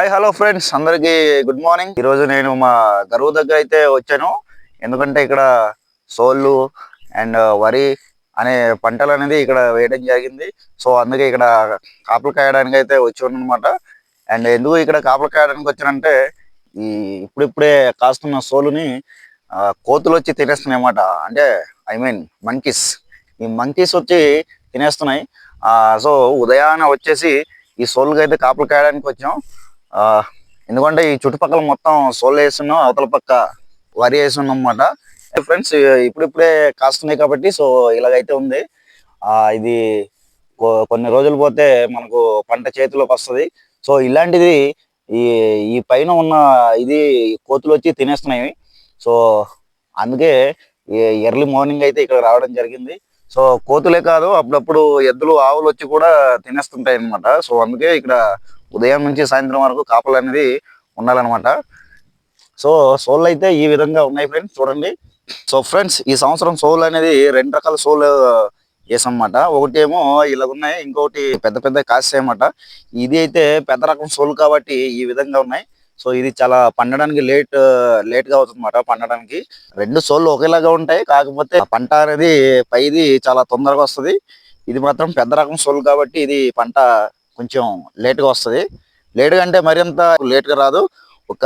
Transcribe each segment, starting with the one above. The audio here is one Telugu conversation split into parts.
హాయ్ హలో ఫ్రెండ్స్ అందరికీ గుడ్ మార్నింగ్ ఈరోజు నేను మా గరువు దగ్గర అయితే వచ్చాను. ఎందుకంటే ఇక్కడ సోళ్ళు అండ్ uh, వరి అనే పంటలు అనేది ఇక్కడ వేయడం జరిగింది. సో అందుకే ఇక్కడ కాపులు కాయడానికి అయితే వచ్చాను అనమాట అండ్ ఎందుకు ఇక్కడ కాపులు కాయడానికి వచ్చానంటే ఈ ఇప్పుడిప్పుడే కాస్తున్న సోలుని కోతులు వచ్చి తినేస్తున్నాయి అన్నమాట అంటే ఐ మీన్ మంకీస్ ఈ మంకీస్ వచ్చి తినేస్తున్నాయి. సో ఉదయాన వచ్చేసి ఈ సోలుకి అయితే కాపులు కాయడానికి వచ్చాం. ఎందుకంటే ఈ చుట్టుపక్కల మొత్తం సోల్ వేస్తున్నాం అవతల పక్క వరి వేస్తున్నాం అనమాట ఫ్రెండ్స్ ఇప్పుడిప్పుడే కాస్తున్నాయి కాబట్టి సో ఇలాగైతే ఉంది. ఇది కొ- కొన్ని రోజులు పోతే మనకు పంట చేతిలోకి వస్తుంది. సో ఇలాంటిది ఈ ఈ పైన ఉన్న ఇది కోతులు వచ్చి తినేస్తున్నాయి. సో అందుకే ఎర్లీ మార్నింగ్ అయితే ఇక్కడ రావడం జరిగింది. సో కోతులే కాదు అప్పుడప్పుడు ఎద్దులు ఆవులు వచ్చి కూడా తినేస్తుంటాయి అన్నమాట సో అందుకే ఇక్కడ ఉదయం నుంచి సాయంత్రం వరకు కాపలు అనేది ఉండాలన్నమాట. సో సోల్ అయితే ఈ విధంగా ఉన్నాయి ఫ్రెండ్స్ చూడండి. సో ఫ్రెండ్స్ ఈ సంవత్సరం సోల్ అనేది రెండు రకాల సోల్ వేసన్నమాట ఒకటి ఏమో ఇలా ఉన్నాయి ఇంకొకటి పెద్ద పెద్ద కాస్ట్ అన్నమాట ఇది అయితే పెద్ద రకం సోల్ కాబట్టి ఈ విధంగా ఉన్నాయి. సో ఇది చాలా పండడానికి లేట్ లేట్గా అవుతుంది పండడానికి. రెండు సోళ్ళు ఒకేలాగా ఉంటాయి కాకపోతే పంట అనేది పైది చాలా తొందరగా వస్తుంది. ఇది మాత్రం పెద్ద రకం సోల్ కాబట్టి ఇది పంట కొంచెం లేట్గా వస్తుంది. లేట్గా అంటే మరింత లేట్గా రాదు. ఒక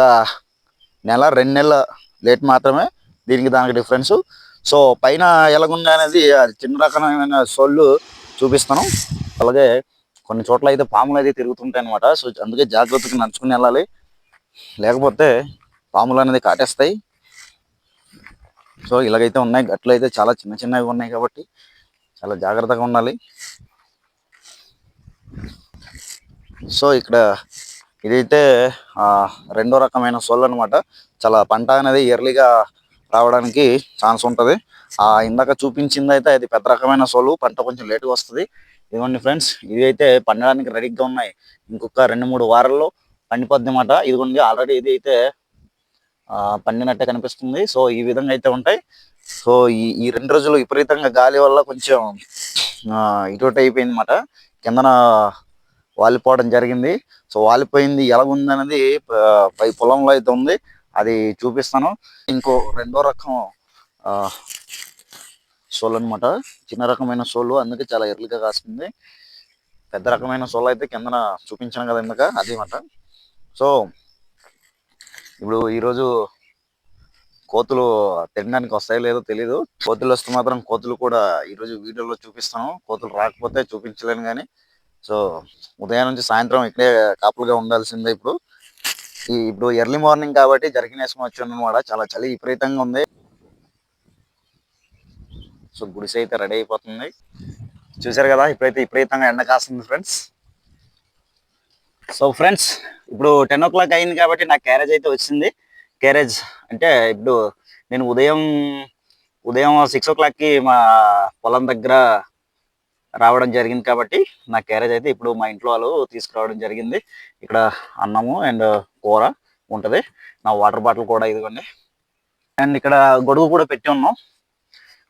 నెల రెండు నెలల లేట్ మాత్రమే దీనికి దానికి డిఫరెన్స్. సో పైన ఎలాగుంది అనేది చిన్న రకమైన సోళ్ళు చూపిస్తాను. అలాగే కొన్ని చోట్ల అయితే పాములు అయితే తిరుగుతుంటాయి అనమాట సో అందుకే జాగ్రత్తగా నడుచుకుని వెళ్ళాలి. లేకపోతే పాములు అనేది కాటేస్తాయి. సో ఇలాగైతే ఉన్నాయి. గట్లు అయితే చాలా చిన్న చిన్నవి ఉన్నాయి కాబట్టి చాలా జాగ్రత్తగా ఉండాలి. సో ఇక్కడ ఇదైతే రెండో రకమైన సోల్ అనమాట చాలా పంట అనేది ఇయర్లీగా రావడానికి ఛాన్స్ ఉంటుంది. ఆ ఇందాక చూపించింది అయితే అది పెద్ద రకమైన సోలు పంట కొంచెం లేటుగా వస్తుంది. ఇదిగోండి ఫ్రెండ్స్ ఇవి అయితే పండడానికి రెడీగా ఉన్నాయి. ఇంకొక రెండు మూడు వారాల్లో పండిపోద్ది అన్నమాట. ఇదిగోండి ఆల్రెడీ ఇది అయితే పండినట్టే కనిపిస్తుంది. సో ఈ విధంగా అయితే ఉంటాయి. సో ఈ ఈ రెండు రోజులు విపరీతంగా గాలి వల్ల కొంచెం ఇటువంటి ఇటు అయిపోయింది అన్నమాట. కిందన వాలిపోవడం జరిగింది. సో వాలిపోయింది ఎలాగుంది అనేది పై పొలంలో అయితే ఉంది. అది చూపిస్తాను. ఇంకో రెండో రకం ఆ, సోల్ అన్నమాట. చిన్న రకమైన సోలు. అందుకే చాలా ఎర్లీగా కాస్తుంది పెద్ద రకమైన సోల్ అయితే కిందన చూపించాను కదా ఇందాక. అది మాట. సో ఇప్పుడు ఈరోజు కోతులు తినడానికి వస్తాయో లేదో తెలీదు. కోతులు వస్తే మాత్రం కోతులు కూడా ఈరోజు వీడియోలో చూపిస్తాను. కోతులు రాకపోతే చూపించలేను కానీ సో ఉదయం నుంచి సాయంత్రం ఇక్కడే కాపులుగా ఉండాల్సిందే ఇప్పుడు. ఈ ఇప్పుడు ఎర్లీ మార్నింగ్ కాబట్టి జరిగిన వేసుకుని వచ్చాను అనమాట చాలా చలి విపరీతంగా ఉంది. సో గుడిసె అయితే రెడీ అయిపోతుంది. చూసారు కదా ఇప్పుడైతే విపరీతంగా ఎండ కాస్తుంది ఫ్రెండ్స్. సో ఫ్రెండ్స్ ఇప్పుడు టెన్ ఓ క్లాక్ అయింది కాబట్టి నా క్యారేజ్ అయితే వచ్చింది. క్యారేజ్ అంటే ఇప్పుడు నేను ఉదయం ఉదయం సిక్స్ ఓ క్లాక్కి మా పొలం దగ్గర రావడం జరిగింది కాబట్టి నా క్యారేజ్ అయితే ఇప్పుడు మా ఇంట్లో వాళ్ళు తీసుకురావడం జరిగింది. ఇక్కడ అన్నము అండ్ కూర ఉంటుంది. నా వాటర్ బాటిల్ కూడా ఇదిగోండి. అండ్ ఇక్కడ గొడుగు కూడా పెట్టి ఉన్నాం.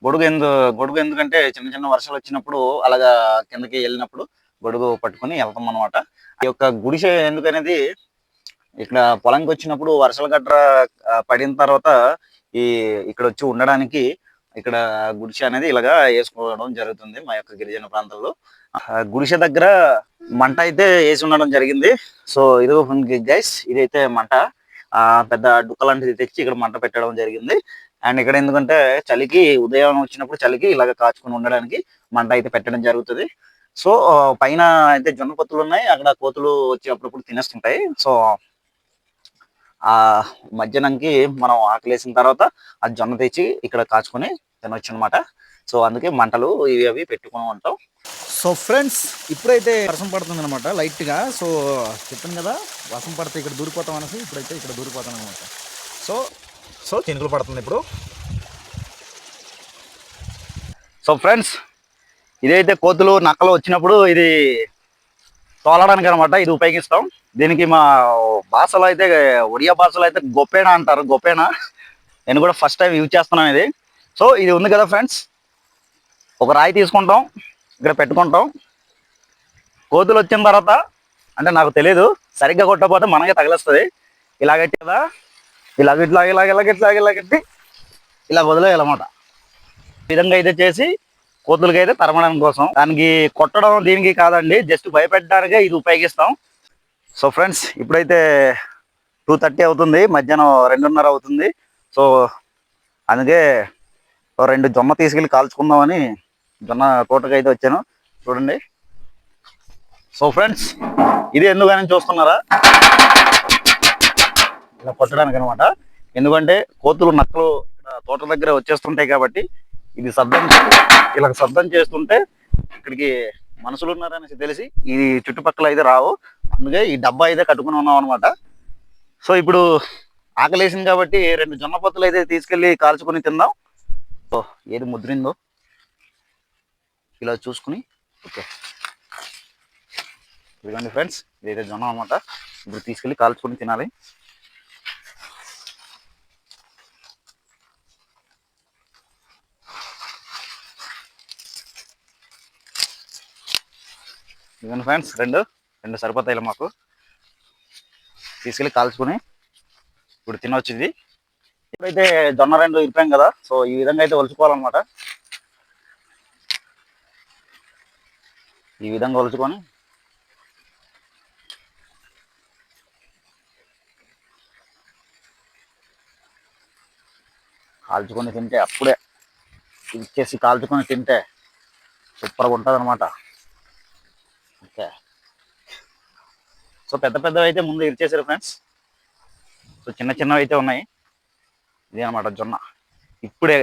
గొడుగు ఎందు గొడుగు ఎందుకంటే చిన్న చిన్న వర్షాలు వచ్చినప్పుడు అలాగా కిందకి వెళ్ళినప్పుడు గొడుగు పట్టుకొని వెళ్తాం అనమాట ఈ యొక్క గుడిసె ఎందుకనేది ఇక్కడ పొలంకి వచ్చినప్పుడు వర్షాలు గట్రా పడిన తర్వాత ఈ ఇక్కడ వచ్చి ఉండడానికి ఇక్కడ గుడిసె అనేది ఇలాగా వేసుకోవడం జరుగుతుంది మా యొక్క గిరిజన ప్రాంతంలో. గుడిసె దగ్గర మంట అయితే వేసి ఉండడం జరిగింది. సో ఇది గైస్ ఇదైతే మంట. ఆ పెద్ద డుక్క లాంటిది తెచ్చి ఇక్కడ మంట పెట్టడం జరిగింది. అండ్ ఇక్కడ ఎందుకంటే చలికి ఉదయం వచ్చినప్పుడు చలికి ఇలాగ కాచుకొని ఉండడానికి మంట అయితే పెట్టడం జరుగుతుంది. సో పైన అయితే జొన్న పొత్తులు ఉన్నాయి. అక్కడ కోతులు వచ్చి అప్పుడప్పుడు తినేస్తుంటాయి. సో ఆ మధ్యాహ్నంకి మనం ఆకలేసిన తర్వాత ఆ జొన్న తెచ్చి ఇక్కడ కాచుకొని తినొచ్చు అనమాట సో అందుకే మంటలు ఇవి అవి పెట్టుకుని ఉంటాం సో ఫ్రెండ్స్ ఇప్పుడైతే వర్షం పడుతుంది అనమాట లైట్గా. సో చెప్పాను కదా వర్షం పడితే ఇక్కడ దూరిపోతాం అనేసి ఇప్పుడైతే ఇక్కడ దూరిపోతాం అనమాట సో సో చినుకులు పడుతుంది ఇప్పుడు. సో ఫ్రెండ్స్ ఇదైతే కోతులు నక్కలు వచ్చినప్పుడు ఇది తోలడానికి అనమాట ఇది ఉపయోగిస్తాం. దీనికి మా భాషలో అయితే ఒడియా భాషలో అయితే గొప్పేనా అంటారు? గొప్పేనా? నేను కూడా ఫస్ట్ టైం యూజ్ చేస్తున్నాను ఇది. సో ఇది ఉంది కదా ఫ్రెండ్స్ ఒక రాయి తీసుకుంటాం ఇక్కడ పెట్టుకుంటాం. కోతులు వచ్చిన తర్వాత అంటే నాకు తెలియదు సరిగ్గా కొట్టకపోతే మనకే తగిలేస్తుంది. ఇలా కట్టి కదా ఇలాగ ఇట్లా ఇలాగ ఇలాగ ఇట్లా ఇలా కట్టి ఇలా వదిలేయాలన్నమాట. ఈ విధంగా అయితే చేసి కోతులకి అయితే తరమడం కోసం. దానికి కొట్టడం దీనికి కాదండి జస్ట్ భయపెట్టడానికే ఇది ఉపయోగిస్తాం. సో ఫ్రెండ్స్ ఇప్పుడైతే టూ థర్టీ అవుతుంది మధ్యాహ్నం రెండున్నర అవుతుంది. సో అందుకే రెండు జొన్న తీసుకెళ్ళి కాల్చుకుందామని జొన్న తోటకి అయితే వచ్చాను. చూడండి. సో ఫ్రెండ్స్ ఇది ఎందుకని చూస్తున్నారా? ఇలా కొట్టడానికి అనమాట ఎందుకంటే కోతులు నక్కలు ఇక్కడ తోట దగ్గర వచ్చేస్తుంటాయి కాబట్టి ఇది శబ్దం ఇలా శబ్దం చేస్తుంటే ఇక్కడికి మనుషులు ఉన్నారనేసి తెలిసి ఈ చుట్టుపక్కల అయితే రావు. అందుకే ఈ డబ్బా అయితే కట్టుకుని ఉన్నాం అనమాట సో ఇప్పుడు ఆకలేసింది కాబట్టి రెండు జొన్న పొత్తులు అయితే తీసుకెళ్ళి కాల్చుకొని తిందాం. ఓ ఏది ముద్రిందో? ఇలా చూసుకుని ఓకే. ఇదిగోండి ఫ్రెండ్స్ ఇదైతే జొన్న అనమాట ఇప్పుడు తీసుకెళ్ళి కాల్చుకొని తినాలి. ఇదిగోండి ఫ్రెండ్స్ రెండు రెండు సరిపోతాయి మాకు. తీసుకెళ్ళి కాల్చుకొని ఇప్పుడు తినవచ్చు ఇది ఇప్పుడైతే జొన్న రెండు ఇరిపాం కదా సో ఈ విధంగా అయితే ఒలుచుకోవాలన్నమాట. ఈ విధంగా ఒలుచుకొని కాల్చుకొని తింటే అప్పుడే ఇచ్చేసి కాల్చుకొని తింటే సూపర్గా ఉంటుంది అనమాట ఓకే సో పెద్ద పెద్దవి అయితే ముందు ఇరిచేసారు ఫ్రెండ్స్ సో చిన్న చిన్నవి అయితే ఉన్నాయి. ఇది అనమాట జొన్న. ఇప్పుడే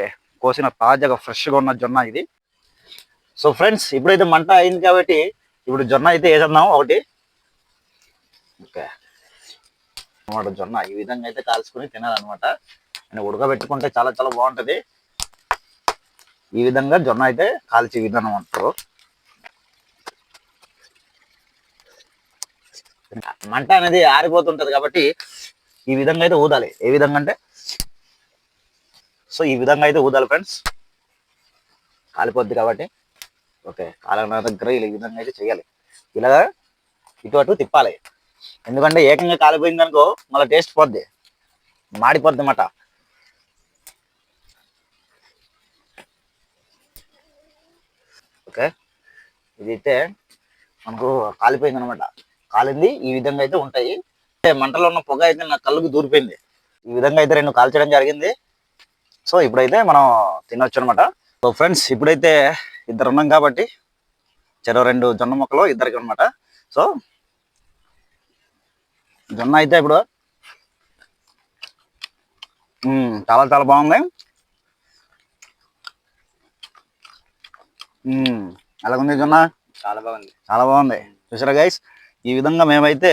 కోసిన తాజాగా ఫ్రెష్గా ఉన్న జొన్న ఇది. సో ఫ్రెండ్స్ ఇప్పుడైతే మంట అయింది కాబట్టి ఇప్పుడు జొన్న అయితే వేసేద్దాం. ఒకటి. ఓకే అనమాట జొన్న. ఈ విధంగా అయితే కాల్చుకొని తినాలన్నమాట. నేను ఉడకబెట్టుకుంటే చాలా చాలా బాగుంటది. ఈ విధంగా జొన్న అయితే కాల్చే విధానం అంటారు. మంట అనేది ఆరిపోతుంటది కాబట్టి ఈ విధంగా అయితే ఊదాలి. ఏ విధంగా అంటే? సో ఈ విధంగా అయితే ఊదాలి ఫ్రెండ్స్ కాలిపోద్ది కాబట్టి. ఓకే కాలన దగ్గర ఇలా ఈ విధంగా అయితే చేయాలి. ఇలాగా ఇటు అటు తిప్పాలి. ఎందుకంటే ఏకంగా కాలిపోయింది అనుకో మళ్ళీ టేస్ట్ పోద్ది. మాడిపోద్ది అన్నమాట ఓకే ఇది అయితే మనకు కాలిపోయింది అనమాట కాలింది. ఈ విధంగా అయితే ఉంటాయి. అంటే మంటలో ఉన్న పొగ అయితే నా కళ్ళకు దూరిపోయింది. ఈ విధంగా అయితే రెండు కాల్చడం జరిగింది. సో ఇప్పుడైతే మనం తినొచ్చు అనమాట సో ఫ్రెండ్స్ ఇప్పుడైతే ఇద్దరు ఉన్నాం కాబట్టి చెరో రెండు జొన్న మొక్కలు ఇద్దరికి అనమాట సో జొన్న అయితే ఇప్పుడు చాలా చాలా బాగుంది. ఎలాగుంది జొన్న? చాలా బాగుంది. చాలా బాగుంది. చూసారా గైస్ ఈ విధంగా మేమైతే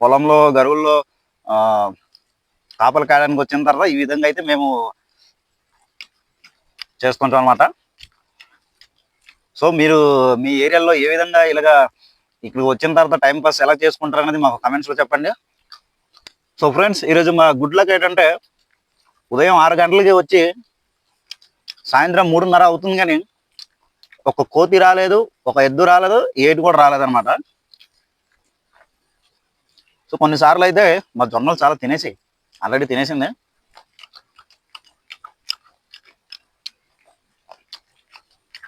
పొలంలో గరువుల్లో కాపలు కాయడానికి వచ్చిన తర్వాత ఈ విధంగా అయితే మేము చేసుకుంటాం అనమాట సో మీరు మీ ఏరియాలో ఏ విధంగా ఇలాగా ఇక్కడికి వచ్చిన తర్వాత టైం పాస్ ఎలా చేసుకుంటారు అనేది మాకు కమెంట్స్లో చెప్పండి. సో ఫ్రెండ్స్ ఈరోజు మా గుడ్ లక్ ఏంటంటే ఉదయం ఆరు గంటలకి వచ్చి సాయంత్రం మూడున్నర అవుతుంది కానీ ఒక కోతి రాలేదు ఒక ఎద్దు రాలేదు ఏటి కూడా రాలేదు అనమాట సో కొన్నిసార్లు అయితే మా జొన్నలు చాలా తినేసి ఆల్రెడీ తినేసింది.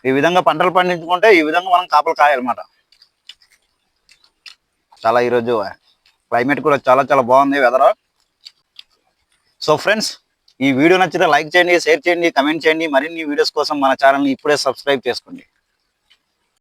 ఈ విధంగా పంటలు పండించుకుంటే ఈ విధంగా మనం కాపలు కాయాలన్నమాట. చాలా ఈరోజు క్లైమేట్ కూడా చాలా చాలా బాగుంది వెదర్. సో ఫ్రెండ్స్ ఈ వీడియో నచ్చితే లైక్ చేయండి షేర్ చేయండి కమెంట్ చేయండి. మరిన్ని వీడియోస్ కోసం మన ఛానల్ని ఇప్పుడే సబ్స్క్రైబ్ చేసుకోండి.